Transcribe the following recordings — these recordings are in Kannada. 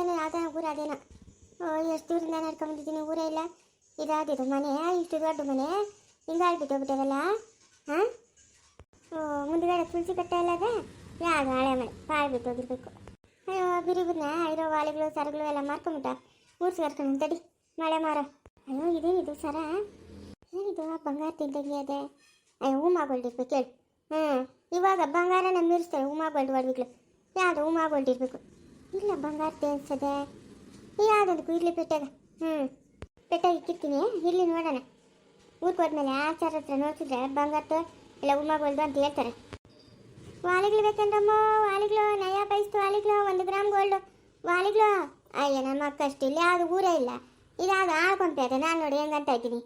ಊರೇನೋ ಯಾವ್ದಾನ ಊರು ಅದೇನೋ ಎಷ್ಟು ದೂರದಿಂದ ನಡ್ಕೊಂಬಂದಿದ್ದೀನಿ ಊರೇ ಇಲ್ಲ ಇದಾದಿದು ಮನೆ ಇಷ್ಟು ದೊಡ್ಡ ಮನೆ ಹಿಂಗಾಗ್ಬಿಟ್ಟು ಹೋಗ್ಬಿಟ್ಟವಲ್ಲ ಹಾಂ ಮುಂದ್ಗಡೆ ತುಳಸಿ ಕಟ್ಟೆ ಎಲ್ಲ ಅದೇ ಯಾವುದು ಹಳೆ ಮನೆ ಪಾಳ್ಬಿಟ್ಟು ಹೋಗಿರ್ಬೇಕು ಅಯ್ಯೋ ಬಿರಿಬಿರ್ನ ಇರೋ ವಾಲಿಗಳು ಸರಗಳು ಎಲ್ಲ ಮಾರ್ಕೊಂಬಿಟ್ಟ ಊರು ಸೇರ್ಕೊಂಡು ತಡಿ ಮಳೆ ಮಾರ ಅಯ್ಯೋ ಇದೇನಿದು ಸರ ಏನಿದು ಬಂಗಾರ ತಿಂದಂಗೆ ಅದೇ ಅಯ್ಯೋ ಹೂಮಾಗೊಳ್ಳಿರ್ಬೇಕು ಕೇಳಿ ಹ್ಞೂ ಇವಾಗ ಬಂಗಾರನ ಮೀರಿಸ್ತಾರೆ ಹೂಮಾಗೊಳ್ಳಿ ಹೊಡ್ಬಿಕ್ಲು ಯಾವುದು ಹೂಮಾಗೊಳ್ಳಿರ್ಬೇಕು ಇಲ್ಲ, ಬಂಗಾರ ತೇನ್ಸದೆ ಯಾವುದಕ್ಕೂ ಇರಲಿ ಪೆಟ್ಟಾಗ. ಹ್ಞೂ ಪೆಟ್ಟಾಗ ಇಕ್ಕಿರ್ತೀನಿ. ಇರ್ಲಿ ನೋಡೋಣ. ಊರಿಗೆ ಹೋದ್ಮೇಲೆ ಆಚಾರ ಹತ್ರ ನೋಡ್ತಿದ್ರೆ ಬಂಗಾರದ್ದು ಇಲ್ಲ ಉಮಾಗೊಳ್ದು ಅಂತ ಹೇಳ್ತಾರೆ. ವಾಲಿಗಳು ಬೇಕಂದ್ರಮ್ಮ ವಾಲಿಗಳು, ನಯ ಪೈಸ್ತು ವಾಲಿಗಳು, ಒಂದು ಗ್ರಾಮ್ ಗೋಲ್ಡು ವಾಲಿಗಳು, ಅಯ್ಯ, ನಮ್ಮ ಅಕ್ಕಷ್ಟು ಇಲ್ಲಿ ಯಾವುದು ಊರೇ ಇಲ್ಲ. ಇದಾದ ಆಳ್ಕೊಂತ ನಾನು ನೋಡಿ ಹೆಂಗಂತ ಇದ್ದೀನಿ.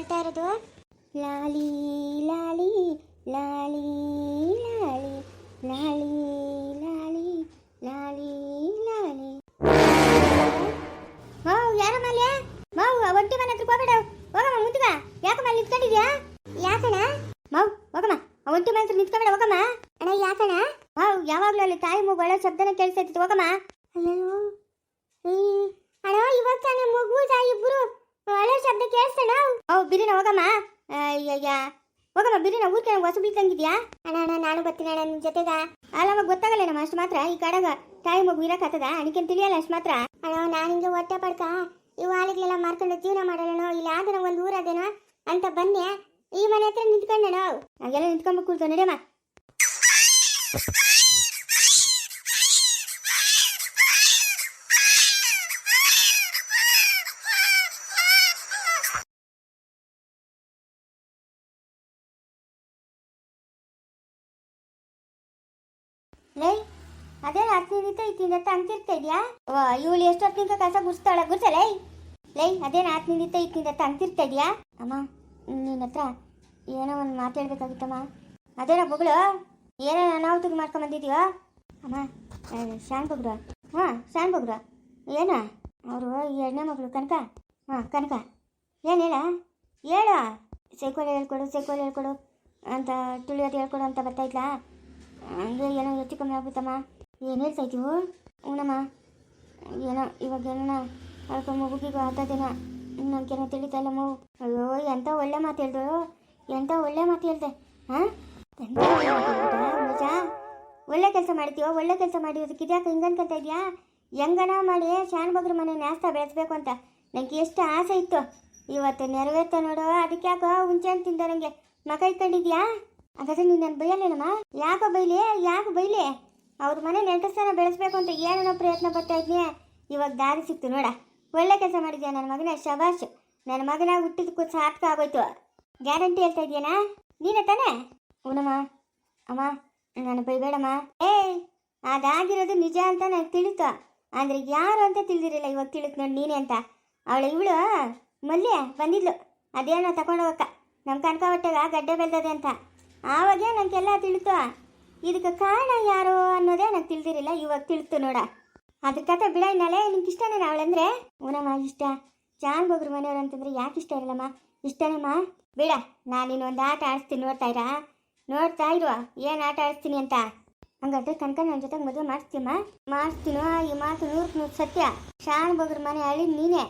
ಅಳ್ತಾ ಇರೋದು? ಲಾಲಿ ಲಾಲಿ ಲಾಲಿ ಲಾಲಿ ಲಾಲಿ ಲಾಲಿ ಲಾಲಿ ಲಾಲಿ. ಮಾವು ಯಾರ ಮಲ್ಯ? ಮಾವು ಒಟ್ಟಿ ಒಂಟಿ ಮನೆ ಹತ್ರ ಹೋಗ್ಬೇಡ. ಹೋಗಮ್ಮ ಮುಂದ್ಗ ಯಾಕಮ್ಮ ಅಲ್ಲಿ ನಿಂತ್ಕೊಂಡಿದ್ಯಾ? ಯಾಕಣ ಮಾವು ಹೋಗಮ್ಮ. ಆ ಒಂಟಿ ಮನೆ ಹತ್ರ ನಿಂತ್ಕೊಬೇಡ ಹೋಗಮ್ಮ. ಅಣ್ಣ ಯಾಕಣ ಮಾವು ಯಾವಾಗ್ಲೂ ಅಲ್ಲಿ ತಾಯಿ ಮೂಗು ಒಳ್ಳೆ ಶಬ್ದನ ಕೇಳಿಸ್ತೈತಿ ಹೋಗಮ್ಮ. ಅಯ್ಯೋ. ಅಣ್ಣ ಇವಾಗ ತಾನೇ ಮಗು ತಾಯಿ ಇಬ್ರು. ಒಳ್ಳೆ ಶಬ್ದ ಕೇಳಿಸ್ತಣ ಓ ಬಿರಿನ ಹೋಗಮ್ಮ. ಅಯ್ಯಯ್ಯ ಹೋಗಮ್ಮ ಬಿರಿನ ಊರ್ಕೆ ಹೊಸ ಬೀಳ್ತಂಗಿದ್ಯಾ ಅಣ್ಣ ಅಣ್ಣ ನಾನು ಬರ್ತೀನಿ ಅಣ್ಣ ನಿನ್ ಜೊತೆಗ. ಅಲ್ಲಮ್ಮ ಗೊತ್ತಾಗಲ್ಲ ನಮ್ಮ ಅಷ್ಟು ಮಾತ್ರ. ಈ ಕಡಗ ತಾಯಿ ಮಗು ಇರಕ್ಕಾಗ್ತದ? ಅಣಿಕೆ ತಿಳಿಯಲ್ಲ ಅಷ್ಟು ಮಾತ್ರ. ಅಣ್ಣ ನಾನು ಹಿಂಗೆ ಹೊಟ್ಟೆ ಪಡ್ಕ. ಈ ವಾಲಿಗೆಲ್ಲ ಮಾರ್ಕೊಂಡು ಜೀವನ ಮಾಡೋಣ ಇಲ್ಲ ಆದನ ಒಂದು ಊರದೇನೋ ಅಂತ ಬನ್ನಿ. ಈ ಮನೆ ಹತ್ರ ನಿಂತ್ಕೊಂಡಣ ಹಾಗೆಲ್ಲ ನಿಂತ್ಕೊಂಬೇಕು ನಡೆಯಮ್ಮ ಲೈ, ಅದೇ ರಾತ್ರಿ ನಿಂತ ಇತ್ತಿಂದ ತಂಗ್ತಿರ್ತಾ ಇದೆಯಾ? ಓ, ಇವಳು ಎಷ್ಟು ಹೊತ್ತಿಂದ ಕಸ ಗುಡಿಸ್ತಾಳ ಗುಡ್ಸಲೈ? ಲೈ ಅದೇನ ಆತ್ನೀಯ್ತ ನಿಂತ ಅಂತಿರ್ತಾ ಇದೆಯಾ? ಅಮ್ಮ, ನಿನ್ನ ಹತ್ರ ಏನೋ ಒಂದು ಮಾತಾಡ್ಬೇಕಾಗಿತ್ತಮ್ಮ ಅದೇನೋ ಬೊಗಳು, ಏನೋ ಅನಾಹುತಿಗೆ ಮಾಡ್ಕೊಂಡ್ ಬಂದಿದ್ಯೋ? ಅಮ್ಮ ಶಾನ್ ಬೊಗ್ರು. ಹಾಂ, ಶಾನ್ ಬೊಗ್ರು. ಏನ? ಅವರು ಎರಡನೇ ಮಗಳು, ಕನಕ. ಹಾಂ, ಕನಕ. ಏನು ಹೇಳ? ಹೇಳ. ಸೈಕೋಲ್ ಹೇಳ್ಕೊಡು ಸೈಕೋಲ್ ಹೇಳ್ಕೊಡು ಅಂತ ತುಳಿಯೋದು ಹೇಳ್ಕೊಡು ಅಂತ ಬರ್ತಾಯಿದ್ಲಾ ಹಂಗೆ ಏನೋ ಹೆಚ್ಚು ಕಮ್ಮಿ ಆಗ್ಬಿಟ್ಟಮ್ಮ. ಏನು ಹೇಳ್ತಾ ಇದ್ದೀವು? ಹ್ಞೂನಮ್ಮ ಏನೋ ಇವಾಗ ಏನೋ ಅದಕ್ಕೆ ಮಗುಗಿಗೂ ಆಗ್ತದೇನೋ ನನಗೇನೋ ತಿಳಿತಾ ಇಲ್ಲ ಮಗು. ಅಯ್ಯೋ ಎಂಥ ಒಳ್ಳೆ ಮಾತು ಹೇಳ್ದು? ಎಂಥ ಒಳ್ಳೆ ಮಾತು ಹೇಳ್ದೆ? ಹಾಂ? ಒಳ್ಳೆ ಕೆಲಸ ಮಾಡ್ತೀವೋ ಒಳ್ಳೆ ಕೆಲಸ ಮಾಡಿರೋದಕ್ಕೆ ಇದ್ಯಾಕೆ ಹಿಂಗೆ ಅನ್ಕೊಂತ ಇದೆಯಾ? ಹೆಂಗನ ಮಾಡಿ ಶಾನ್ ಬಗ್ರ ಮನೆ ನ್ಯಾಸ್ತ ಬೆಳೆಸ್ಬೇಕು ಅಂತ. ನನಗೆ ಎಷ್ಟು ಆಸೆ ಇತ್ತು. ಇವತ್ತು ನೆರವೇರ್ತ ನೋಡು, ಅದಕ್ಕೆ ಯಾಕೋ ಹುಂಚೆ ತಿಂದ ನನಗೆ ಮಗ ಇಟ್ಕೊಂಡಿದ್ಯಾ ಹಾಗಾದ್ರೆ ನೀನು ನನ್ನ ಬೈಯಲ್ಲೇನಮ್ಮ ಯಾಕೋ ಬೈಲಿ? ಯಾಕೆ ಬೈಲಿ? ಅವ್ರ ಮನೆ ನೆಂಟಸ್ಥಾನ ಬೆಳೆಸ್ಬೇಕು ಅಂತ ಏನೇನೋ ಪ್ರಯತ್ನ ಪಡ್ತಾ ಇದ್ನಿ ಇವಾಗ ದಾರಿ ಸಿಕ್ತು ನೋಡ. ಒಳ್ಳೆ ಕೆಲಸ ಮಾಡಿದ್ಯಾ ನನ್ನ ಮಗನ? ಶಬಾಷ್. ನನ್ನ ಮಗನ ಹುಟ್ಟಿದಕ್ಕೂ ಸಾರ್ಥಕ ಆಗೋಯ್ತು. ಗ್ಯಾರಂಟಿ ಹೇಳ್ತಾ ಇದೆಯಾ ನೀನೇ ತಾನೇ? ಹ್ಞೂನಮ್ಮ ಅಮ್ಮ, ನಾನು ಬೈಬೇಡಮ್ಮ. ಏಯ್! ಅದಾಗಿರೋದು ನಿಜ ಅಂತ ನನಗೆ ತಿಳಿತು. ಅಂದ್ರೆ ಯಾರು ಅಂತ ತಿಳಿದಿರಲಿಲ್ಲ ಇವಾಗ ತಿಳಿತು ನೋಡಿ ನೀನೆ ಅಂತ. ಅವಳು ಇವಳು, ಮಲ್ಯ, ಬಂದಿದ್ಲು. ಅದೇನೋ ತಗೊಂಡೋಗಕ್ಕ ನಮ್ಮ ಕನಕ ಹೊಟ್ಟೆಗ ಗಡ್ಡೆ ಬೆಳ್ದದೆ ಅಂತ. ಆವಾಗೇ ನನಗೆಲ್ಲ ತಿಳಿತು. ಇದಕ್ಕೆ ಕಾರಣ ಯಾರು ಅನ್ನೋದೇ ನನಗೆ ತಿಳಿದಿರಲಿಲ್ಲ, ಇವಾಗ ತಿಳಿತು ನೋಡ. ಅದ್ರ ಕತೆ ಬಿಡ ಇನ್ನಲೆ ಇಷ್ಟನೇ ಇಷ್ಟನೇನ ಅವಳಂದ್ರೆ ಊನಮ್ಮ, ಇಷ್ಟ. ಜಾನ್ ಒಬ್ರು ಮನೆಯವ್ರು ಅಂತಂದ್ರೆ ಯಾಕೆ ಇಷ್ಟ ಇರಲ್ಲಮ್ಮ? ಇಷ್ಟನೇಮ್ಮ? ಬಿಡ, ನಾನು ಇನ್ನೊಂದು ಆಟ ಆಡಿಸ್ತೀನಿ ನೋಡ್ತಾ ಇರಾ? ನೋಡ್ತಾ ಇರುವ ಏನು ಆಟ ಆಡಿಸ್ತೀನಿ ಅಂತ. ಹಂಗಾದ್ರೆ ಕನಕ ನನ್ನ ಜೊತೆಗೆ ಮದುವೆ ಮಾಡಿಸ್ತೀಮ್ಮ ಮಾಡಿಸ್ತೀನೋ ಈ ಮಾತು ನೂರು ನೂರು ಸತ್ಯ. ಶಾನ್ ಬಗ್ರ ಮನೆ ಹಳ್ಳಿ ನೀನೇ.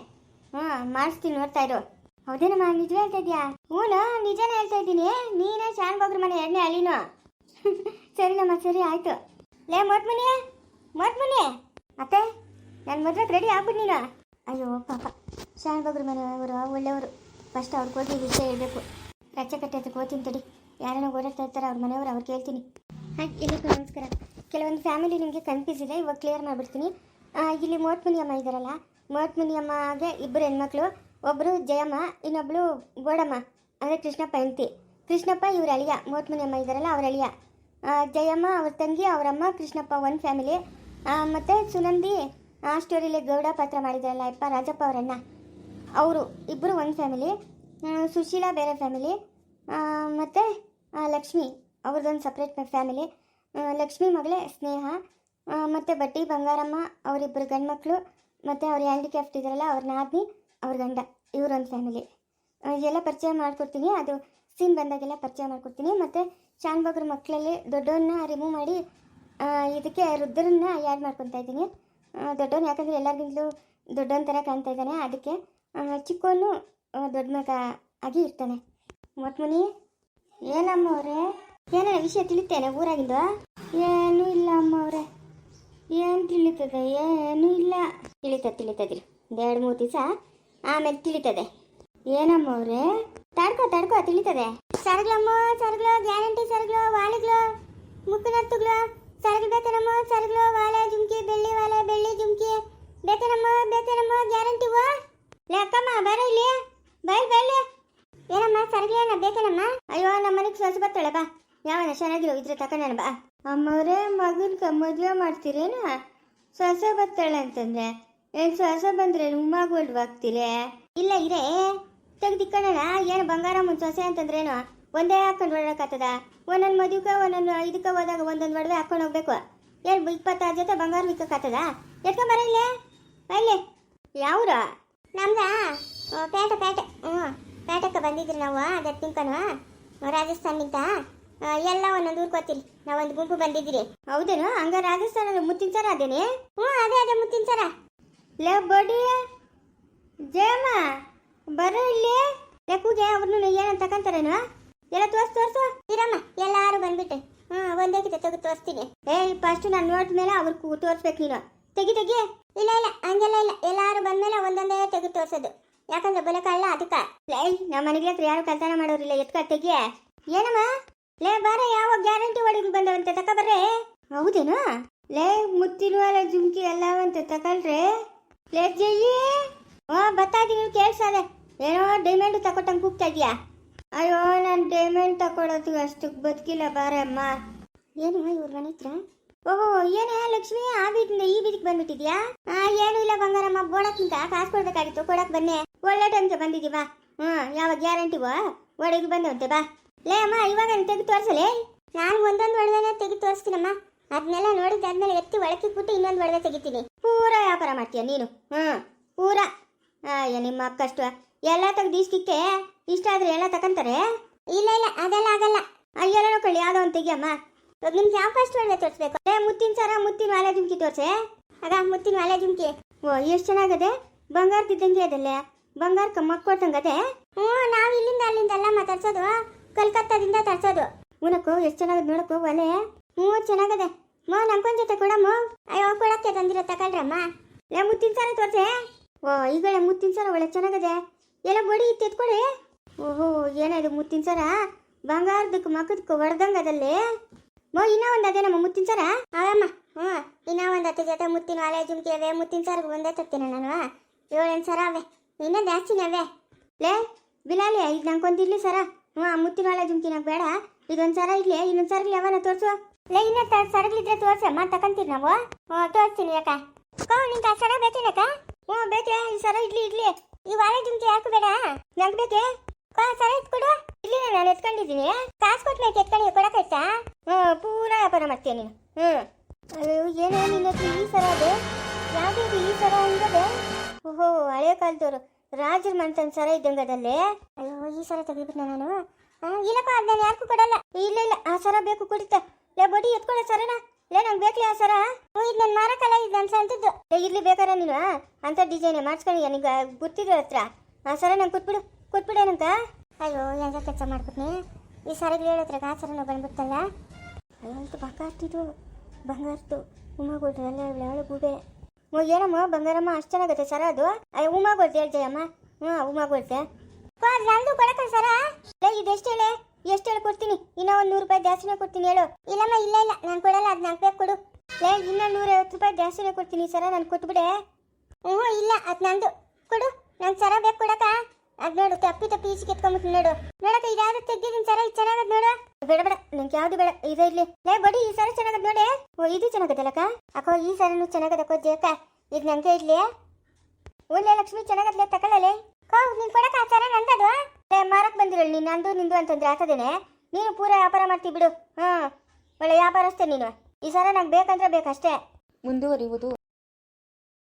ಹ್ಞೂ ಮಾಡಿಸ್ತೀನಿ ನೋಡ್ತಾ ಇರು. ಹೌದೇನಮ್ಮ ನಿಜ ಹೇಳ್ತಾ ಇದೆಯಾ? ಹ್ಞೂ ನಿಜನೇ ಹೇಳ್ತಾ ಇದ್ದೀನಿ. ನೀನೇ ಶಾನ್ ಬೊಗ್ರ ಮನೆ ಎಣ್ಣೆ ಸರಿ ಸರಿನಮ್ಮ ಸರಿ, ಆಯ್ತು. ಲೇ ಮೊಟ್ಮನಿ ಮೊಟ್ಮನಿ ಅತ್ತೆ ನನ್ನ ಮೊದಲು ರೆಡಿ ಆಗ್ಬಿಟ್ಟು ನೀನು. ಅಯ್ಯೋ, ಪಾಪ. ಶಾನ್ ಬೊಗ್ರ ಮನೆಯವರು ಒಳ್ಳೆಯವರು. ಫಸ್ಟ್ ಅವ್ರಿಗೆ ಹೋಗಿ ವಿಷಯ ಹೇಳಬೇಕು. ರಚ್ಚೆ ಕಟ್ಟೆ ಅದಕ್ಕೆ ಓದ್ತೀನಿ ತಡಿ. ಯಾರನ್ನ ಓಡಾಡ್ತಾ ಇರ್ತಾರೆ ಅವ್ರ ಮನೆಯವರು, ಅವ್ರು ಕೇಳ್ತೀನಿ. ಹಾಂ ಎಲ್ಲರಿಗೂ ನಮಸ್ಕಾರ. ಕೆಲವೊಂದು ಫ್ಯಾಮಿಲಿ ನಿಮಗೆ ಕನ್ಫ್ಯೂಸ್ ಇದೆ, ಇವಾಗ ಕ್ಲಿಯರ್ ಮಾಡಿಬಿಡ್ತೀನಿ. ಇಲ್ಲಿ ಮೋಟ್ ಅಮ್ಮ ಇದ್ದಾರಲ್ಲ ಮೋಟ್ ಅಮ್ಮಗೆ ಇಬ್ಬರು ಹೆಣ್ಮಕ್ಳು. ಒಬ್ಬರು ಜಯಮ್ಮ ಇನ್ನೊಬ್ಬಳು ಗೋಡಮ್ಮ, ಅಂದರೆ ಕೃಷ್ಣಪ್ಪ ಹೆಂಡತಿ ಕೃಷ್ಣಪ್ಪ ಇವ್ರ ಅಳಿಯ ಮೋಟ್ಮುನಿ ಅಮ್ಮ ಇದ್ದಾರಲ್ಲ, ಅವ್ರ ಅಳಿಯ. ಜಯಮ್ಮ ಅವ್ರ ತಂಗಿ, ಅವರಮ್ಮ ಕೃಷ್ಣಪ್ಪ ಒಂದು ಫ್ಯಾಮಿಲಿ ಮತ್ತು ಸುನಂದಿ, ಆ ಸ್ಟೋರಿಲಿ ಗೌಡ ಪಾತ್ರ ಮಾಡಿದ್ರಲ್ಲ ಅಪ್ಪ ರಾಜಪ್ಪ ಅವರಣ್ಣ ಅವರು ಇಬ್ಬರು ಒಂದು ಫ್ಯಾಮಿಲಿ ಸುಶೀಲಾ ಬೇರೆ ಫ್ಯಾಮಿಲಿ ಮತ್ತು ಲಕ್ಷ್ಮಿ ಅವ್ರದ್ದೊಂದು ಸಪ್ರೇಟ್ ಫ್ಯಾಮಿಲಿ ಲಕ್ಷ್ಮಿ ಮಗಳೇ ಸ್ನೇಹ. ಮತ್ತು ಬಟ್ಟಿ ಬಂಗಾರಮ್ಮ ಅವರಿಬ್ಬರು ಗಂಡ್ಮಕ್ಳು. ಮತ್ತು ಅವ್ರು ಹ್ಯಾಂಡಿಕ್ಯಾಫ್ಟ್ ಇದ್ದಾರಲ್ಲ ಅವ್ರ ನಾದ್ನಿ ಅವ್ರ ಗಂಡ ಇವರೊಂದು ಫ್ಯಾಮಿಲಿ ಎಲ್ಲ ಪರಿಚಯ ಮಾಡಿಕೊಡ್ತೀನಿ. ಅದು ಸೀನ್ ಬಂದಾಗೆಲ್ಲ ಪರಿಚಯ ಮಾಡಿಕೊಡ್ತೀನಿ. ಮತ್ತು ಶಾನ್ಬಾಗ್ರ ಮಕ್ಕಳಲ್ಲಿ ದೊಡ್ಡವನ್ನ ರಿಮೂವ್ ಮಾಡಿ ಇದಕ್ಕೆ ರುದ್ರನ್ನ ಆ್ಯಡ್ ಮಾಡ್ಕೊತಾ ಇದ್ದೀನಿ. ದೊಡ್ಡವನು ಯಾಕಂದರೆ ಎಲ್ಲರಿಗಿಂತಲೂ ದೊಡ್ಡವನ ಥರ ಕಾಣ್ತಾ ಇದ್ದಾನೆ. ಅದಕ್ಕೆ ಚಿಕ್ಕವನು ದೊಡ್ಡ ಮಗ ಆಗಿ ಇರ್ತಾನೆ. ಮೊಟ್ಮುನಿ ಏನಮ್ಮ ಅವರೇ? ಏನೋ ವಿಷಯ ತಿಳಿತೇನೆ ಊರಾಗಿಂದು. ಏನೂ ಇಲ್ಲ ಅಮ್ಮ ಅವರೇ. ಏನು ತಿಳಿತದೆ? ಏನೂ ಇಲ್ಲ. ತಿಳಿತದೆ ತಿಳಿತದ್ರಿ ಒಂದು ಎರಡು ಮೂರು ದಿವಸ ಆಮೇಲೆ ತಿಳಿತದೆ. ಏನಮ್ಮ ಅವರೇ ತಡ್ಕೋ ತಡ್ಕೋ, ತಿಳಿತದೆ. ಸರಗ್ಲಮ್ಮ ಸರಗ್ಲು ಗ್ಯಾರಂಟಿ ಸರಗ್ಲು ವಾಲಿಗ್ಲು ಮುಕ್ಕನತ್ತುಗ್ಲು ಸರಗ್ಲು ಬೇಕೇನಮ್ಮ ಸರಗ್ಲು ವಾಲೆ ಜುಮ್ಕಿ, ಬೆಳ್ಳಿ ವಾಲೆ, ಬೆಳ್ಳಿ ಜುಮ್ಕಿ. ಬೇಕೇನಮ್ಮ ಬೇಕೇನಮ್ಮ ಗ್ಯಾರಂಟಿ ವಾ ಲೆಕ್ಕಮ್ಮ ಬರ ಇಲ್ಲಿ. ಬೈಲ್, ಬೈಲಿ. ಏನಮ್ಮ ಸರಗ್ಲೇನ ಬೇಕೇನಮ್ಮ? ಅಯ್ಯೋ, ನಮ್ಮ ಮನೆಗೆ ಸೊಸ ಬರ್ತಾಳೆ, ಬಾ. ಯಾವನ ಚೆನ್ನಾಗಿರೋ ಇದ್ರೆ ತಕೊಂಡಣ ಬಾ. ಅಮ್ಮವ್ರೆ ಮಗನ್ಕ ಮದುವೆ ಮಾಡ್ತೀರೇನ? ಸೊಸೆ ಬರ್ತಾಳೆ ಅಂತಂದ್ರೆ. ಏನ್ ಸೊಸೆ ಬಂದ್ರೆ ಉಮ್ಮಾಗೋಲ್ವಾಗ್ತೀರಿ ಇಲ್ಲ ಇರೇ. ತೆಗ್ದಿಕ್ಕಣ ಏನು ಬಂಗಾರ ಸೊಸೆ ಅಂತಂದ್ರೇನು? ಒಂದೇ ಹಾಕೊಂಡು ಓಡಾಕತ್ತದ ಒಂದೊಂದು ಮದುವೆಗೆ ಒಂದೊಂದು ಇದಕ್ಕೆ ಹೋದಾಗ ಒಂದೊಂದು ಒಡವೆ ಹಾಕೊಂಡು ಹೋಗ್ಬೇಕು. ಏನು ಇಪ್ಪತ್ತಾರು ಜೊತೆ ಬಂಗಾರ ವಿಕ್ಕತ್ತದ ಎತ್ಕೊಂಬರ ಇಲ್ಲೇ. ಅಲ್ಲಿ ಯಾವ್ರ? ನಮ್ದ? ಪೇಟೆ ಪೇಟೆ. ಹ್ಞೂ. ಪೇಟಕ್ಕೆ ಬಂದಿದ್ರಿ ನಾವು ಅದೇ ತಿನ್ಕನು ರಾಜಸ್ಥಾನಿಂದ ಎಲ್ಲ ಒಂದೊಂದು ಊರ್ಕೋತೀರಿ ನಾವೊಂದು ಗುಂಪು ಬಂದಿದ್ದೀರಿ. ಹೌದೇನು? ಹಂಗ ರಾಜಸ್ಥಾನದ ಮುತ್ತಿನ ಸರ ಅದೇನೆ? ಹ್ಞೂ ಅದೇ ಅದೇ ಮುತ್ತಿನ ಸರ. ಲೇ ಬಡಿ ಜಯಮ್ಮ ಬರೋ ಇಲ್ಲಿ? ಲೆಕ್ಕುಗೆ ಅವ್ರನ್ನ ಏನಂತ ತಕಂತಾರೇನು? ಎಲ್ಲ ತೋರ್ಸ್, ತೋರ್ಸು. ಇರಮ್ಮ, ಎಲ್ಲಾರು ಬಂದ್ಬಿಟ್ಟೆ. ಹ್ಞೂ ಒಂದೇ ಕಿತ ತೆಗೆದು ತೋರಿಸ್ತೀನಿ. ಏ ಫಸ್ಟ್ ನಾನು ನೋಡಿದ ಮೇಲೆ ಅವ್ರಿಗೆ ತೋರಿಸ್ಬೇಕು ನೀನು. ತೆಗಿ ತೆಗಿ. ಇಲ್ಲ ಇಲ್ಲ, ಹಂಗೆಲ್ಲ ಇಲ್ಲ. ಎಲ್ಲಾರು ಬಂದ್ಮೇಲೆ ಒಂದೊಂದೇ ತೆಗೆದು ತೋರ್ಸೋದು. ಯಾಕಂದ್ರೆ ಬೆಲೆ ಕಳ್ಳ ಅದಕ್ಕ. ಲೇ ನಮ್ಮ ಮನೆಗೆ ಹತ್ರ ಯಾರು ಕಲ್ತಾನ ಮಾಡೋರಿಲ್ಲ. ಎತ್ಕ ತೆಗಿ ಏನಮ್ಮ? ಲೇ, ಬಾರ, ಯಾವ ಗ್ಯಾರಂಟಿ ಒಳಗೆ ಬಂದವಂತೆ? ತಕ ಬರ್ರೆ. ಹೌದೇನು? ಲೇ ಮುತ್ತಿರುವ ಜುಮ್ಕಿ ಎಲ್ಲವಂತ, ತಕೊಳ್ರೆ. ಲೇ ಜಯೀ ಓ ಬರ್ತಾ ಇದ್ದೀನಿ ಕೇಳ್ಸದೆ ಏನೋ ಡೈಮಂಡ್ ತಕೊಟ್ಟಂಗೆ ಕೂಗ್ತಾ ಇದೀಯಾ? ಅಯ್ಯೋ, ನಾನು ಡೈಮಂಡ್ ತಗೊಳೋದು ಅಷ್ಟಕ್ಕೆ ಬದುಕಿಲ್ಲ ಬಾರಮ್ಮ. ಏನು ಇವ್ರ ಮನೆ ಓಹೋ, ಏನೇ ಲಕ್ಷ್ಮಿ, ಆ ಬೀದಿಂದ ಈ ಬೀದಿಗೆ ಬಂದ್ಬಿಟ್ಟಿದ್ಯಾ? ಆ, ಏನು ಇಲ್ಲ ಬಂಗಾರಮ್ಮ, ಬೋಡಕ್ಕಿಂತ ಕಾಸು ಕೊಡ್ಬೇಕಾಗಿತ್ತು, ಕೊಡಕ್ ಬನ್ನಿ. ಒಳ್ಳೆ ಟೈಮ್ಗೆ ಬಂದಿದ್ದೀವ ಹ್ಮ್ ಯಾವ ಗ್ಯಾರಂಟಿವೋ ಒಡೆಗೆ ಬಂದವಂತೆ ಬಾ. ಲೇ ಅಮ್ಮ, ಇವಾಗ ತೆಗೆದು ತೋರಿಸಲೇ? ನಾನು ಒಂದೊಂದು ಒಡವೆನ ತೆಗೆದು ತೋರಿಸ್ತೀನಮ್ಮ. ಅದನ್ನೆಲ್ಲ ನೋಡಿದ್ದಾದ್ಮೇಲೆ ಎತ್ತಿ ಒಳಕ್ಕೆ ಕೂತು ಇನ್ನೊಂದು ಒಡವೆ ತೆಗಿತೀನಿ. ಪೂರ ವ್ಯಾಪಾರ ಮಾಡ್ತೀಯ ನೀನು. ಹ್ಞೂ ಪೂರ. ಅಯ್ಯ, ನಿಮ್ಮ ಅಕ್ಕಷ್ಟು. ಎಲ್ಲ ತೆಗ್ದು ಇಷ್ಟಕ್ಕೆ ಇಷ್ಟ ಆದರೆ ಎಲ್ಲ ತಗೊಂತಾರೆ ಇಲ್ಲ ಇಲ್ಲ, ಅದೆಲ್ಲ ಆಗಲ್ಲ. ಅಯ್ಯೆಲ್ಲ ನೋಡ್ಕೊಳ್ಳಿ, ಯಾವುದೋ ಒಂದು ತೆಗಿಯಮ್ಮ ಇವಾಗ ನಿಮ್ಗೆ ಯಾವ ಫಸ್ಟ್ ಒಡವೆ ತೋರಿಸ್ಬೇಕು? ಏ, ಮುತ್ತಿನ ಸರ, ಮುತ್ತಿನ ವಾಲೆ ಜುಮ್ಕಿ ತೋರಿಸೆ? ಆಗ, ಮುತ್ತಿನ ವಾಲೆ ಜುಮ್ಕಿ. ಓ, ಎಷ್ಟು ಚೆನ್ನಾಗದೆ? ಬಂಗಾರದಿದ್ದಂಗೆ ಅದಲ್ಲೇ. ಬಂಗಾರಕ್ಕೆ ಮಕ್ಕ ಕೊಟ್ಟಂಗದೆ ಹ್ಞೂ, ನಾವು ಇಲ್ಲಿಂದ ಅಲ್ಲಿಂದ ಎಲ್ಲ ಮಾತಾಡ್ಸೋದು, ಕಲ್ಕತ್ತಾದಿಂದ ತರ್ಸೋದು. ಉನಕು ಎಷ್ಟು ಚೆನ್ನಾಗದ ನೋಡಕ್ಕೂ ಒಲೆ. ಹ್ಞೂ, ಚೆನ್ನಾಗದೆ. ಮೋ ನಂಗೊಂದ್ ಜೊತೆ ಕೊಡಮ್ಮ. ಅಯ್ಯೋ, ಕೊಡಕ್ಕೆ ತಂದಿರೋ ತಗೊಳ್ರಮ್ಮ ಲೇ, ಮುತ್ತಿನ ಸಾರ ತೋರ್ಸೆ. ಓ ಈಗಳೆ ಮುತ್ತಿನ ಸಾರ ಒಳ್ಳೆ ಚೆನ್ನಾಗದೆ. ಎಲ್ಲ ಬಡಿ ತೆತ್ಕೊಡಿ ಓಹೋ ಏನಿದು ಮುತ್ತಿನ ಸಾರ? ಬಂಗಾರದಕ್ಕೆ ಮಕ್ಕದಕ್ಕೆ ಹೊಡೆದಂಗದಲ್ಲಿ ಮೋ, ಇನ್ನೂ ಒಂದು ಅದೇ ನಮ್ಮ ಮುತ್ತಿನ ಸಾರ? ಅವಮ್ಮ ಹ್ಞೂ, ಇನ್ನೂ ಒಂದು ಹತ್ತು ಜೊತೆ ಮುತ್ತಿನ ಹಳೆ ಜುಮ್ಕಿ ಅವೆ, ಮುತ್ತಿನ ಸಾರಿಗೆ ಒಂದೇ ತರ್ತೀನಿ ನಾನು ಏಳೆಂಟು ಸರ ಅವೆ. ಇನ್ನೂ ಜಾಸ್ತಿನೇ ಅವೆ. ಲೇ ಬಿಲಾಲಿ ಇದು ನಂಗೆ ಇರ್ಲಿ ಸರ? ಹ್ಞೂ, ಆ ಮುತ್ತಿನ ಹಳೆ ಜುಮ್ಕಿ ನಂಗೆ ಬೇಡ. ಇದೊಂದು ಸರ ಇರಲಿ ಇನ್ನೊಂದು ಸರ ಯಾವನ ತೋರಿಸು. ಲೇ, ಇನ್ನೂ ತ ತೋರ್ಸ. ತೋರ್ಸಮ್ಮ ತಕೊಂತೀರಿ ನಾವು? ತೋರಿಸ್ತೀನಿ ಅಕ್ಕ. ಕೋ, ನಿಂಗೆ ಆ ಸರ ಬೇಕೇನಕ್ಕ ಹ್ಞೂ, ಬೇಕೆ. ಈ ಸರ ಇಡ್ಲಿ ಇಡ್ಲಿ. ಈ ವಾರ ಜುಮ್ಕೆ ಯಾಕೆ ಬೇಡ? ನಂಗೆ ಬೇಕೆ? ಕೋ ಸರ ಎತ್ಕೊಡು ಇಲ್ಲಿ ನಾನು ಎತ್ಕೊಂಡಿದ್ದೀನಿ. ಕಾಸು ಕೊಟ್ಟು ನಾನು ಎತ್ಕೊಂಡು ಕೊಡಕ್ಕಾಯ್ತಾ ಹ್ಞೂ, ಪೂರ ವ್ಯಾಪಾರ ಮಾಡ್ತೀಯ ನೀನು. ಹ್ಞೂ. ಅಯ್ಯೋ, ಏನೋ ನಿನ್ನ ಈ ಸರ ಅದು? ಯಾವ್ದು ಈ ಸರ ಅಂದ್ರೆ ಓಹೋ, ಹಳೆ ಕಾಲದವರು. ರಾಜರ ಮನ್ತನ ಸರ ಇದ್ದಂಗದಲ್ಲಿ ಅಯ್ಯೋ, ಈ ಸರ ತೆಗೆದ್ಬಿಟ್ನ ನಾನು? ಇಲ್ಲಪ್ಪ ನಾನು ಯಾರಿಗೂ ಕೊಡಲ್ಲ. ಇಲ್ಲ ಇಲ್ಲ, ಆ ಸರ ಬೇಕು, ಕುಡಿತ. ಲೇ ಬಡಿ ಎತ್ಕೊಳ್ಳೋ ಸರಣ. ಲೇ, ನಂಗೆ ಬೇಕಲಿ ಆ ಸರ. ಹ್ಞೂ, ಇದು ನನ್ನ ಮಾರಕ್ಕಲ್ಲ ಇದು ನನ್ನ ಸಂತದ್ದು ಲೇ, ಇರ್ಲಿ ಬೇಕಾರ ನೀನು ಅಂತ ಡಿಸೈನೇ ಮಾಡ್ಸ್ಕೊಂಡು ನಿನಗೆ ಗೊತ್ತಿದ್ರು ಹತ್ರ. ಆ ಸರ ನಂಗೆ ಕೊಟ್ಬಿಡು. ಕೊಟ್ಬಿಡೇನಂತ? ಅಯ್ಯೋ ಎಂತ ಕೆಲಸ ಮಾಡ್ಬಿಟ್ನಿ? ಈ ಸರಗಳು ಹೇಳತ್ರ ಆ ಸರನ ಬಂದ್ಬಿಡ್ತಲ್ಲ? ಅಯ್ಯಂತ ಬಂಗಾರತಿದು ಬಂಗಾರದ್ದು ಉಮಾಗೊಳ್ದು ಎಲ್ಲ ಹೇಳಿ ಗೂಬೆ. ಓ, ಏನಮ್ಮ, ಬಂಗಾರಮ್ಮ, ಅಷ್ಟು ಚೆನ್ನಾಗತ್ತೆ ಸರ ಅದು? ಅಯ್ಯ ಉಮಾಗೊಳ್ದು ಹೇಳ್ತೇಯಮ್ಮ ಹ್ಞೂ ಉಮಾಗೊಳ್ತೆ ನಂದು ಕೊಡಕ್ಕ ಸರ? ಲೇ, ಇದೆಷ್ಟು ಹೇಳೆ? ಎಷ್ಟು ಹೇಳಿ ಕೊಡ್ತೀನಿ? ಇನ್ನೂ ಒಂದು ನೂರು ರೂಪಾಯಿ ಜಾಸ್ತಿನೇ ಕೊಡ್ತೀನಿ ಹೇಳು. ಇಲ್ಲಮ್ಮ, ಇಲ್ಲ ಇಲ್ಲ. ನಾನು ಕೊಡಲ್ಲ ಅದು ನಾಲ್ಕು ಬೇಕು ಕೊಡು. ಲೇ, ಇನ್ನೂ ನೂರೈವತ್ತು ರೂಪಾಯಿ ಜಾಸ್ತಿನೇ ಕೊಡ್ತೀನಿ ಸರ ನಾನು ಕೊಟ್ಬಿಡೆ. ಹ್ಞೂ ಇಲ್ಲ, ಅದು ನಂದು. ಕೊಡು, ನಾನು ಸರ ಬೇಕು ಕೊಡಕ ಅದು ನೋಡು, ತಪ್ಪಿ ತಪ್ಪಿ ಈಚೆಗೆ ಎತ್ಕೊಂಬಿಟ್ಟು ನೋಡು. ನೋಡಕ್ಕ ಇದಾದ್ರು ತೆಗ್ದಿದ್ದೀನಿ ಸರ? ಇದು ಚೆನ್ನಾಗದ್ ನೋಡು. ಬೇಡ ಬೇಡ, ನಂಗೆ ಯಾವುದು ಬೇಡ. ಇದು ಇರಲಿ. ಲೇ, ಬಡಿ, ಈ ಸರ ಚೆನ್ನಾಗದ್ ನೋಡಿ. ಓ, ಇದು ಚೆನ್ನಾಗದಲ್ಲಕ್ಕ? ಅಕ್ಕೋ, ಈ ಸರನು ಚೆನ್ನಾಗದಕ್ಕೋ ಜೇಕ ಇದು ನಂಗೆ ಇರಲಿ. ಒಳ್ಳೆ ಲಕ್ಷ್ಮಿ ಚೆನ್ನಾಗದ್ಲೆ ತಗೊಳ್ಳಲೇ ಕೋ, ನೀನು ಕೊಡಕ ಆ ಸರ ನಂದದು? ಲೇ ಮಾರಕ್ ಬಂದಿರಲ್ಲ ನೀನು ನಂದು ನಿಂದು ಅಂತಂದ್ರೆ ಆತದೇನೆ? ನೀನು ಪೂರ ವ್ಯಾಪಾರ ಮಾಡ್ತೀವಿ ಬಿಡು. ಹಾಂ ಒಳ್ಳೆ ವ್ಯಾಪಾರಸ್ತೆ ನೀನು. ಈ ಸಲ ನಂಗೆ ಬೇಕಂದ್ರೆ ಬೇಕಷ್ಟೇ. ಮುಂದುವರಿಯುವುದು.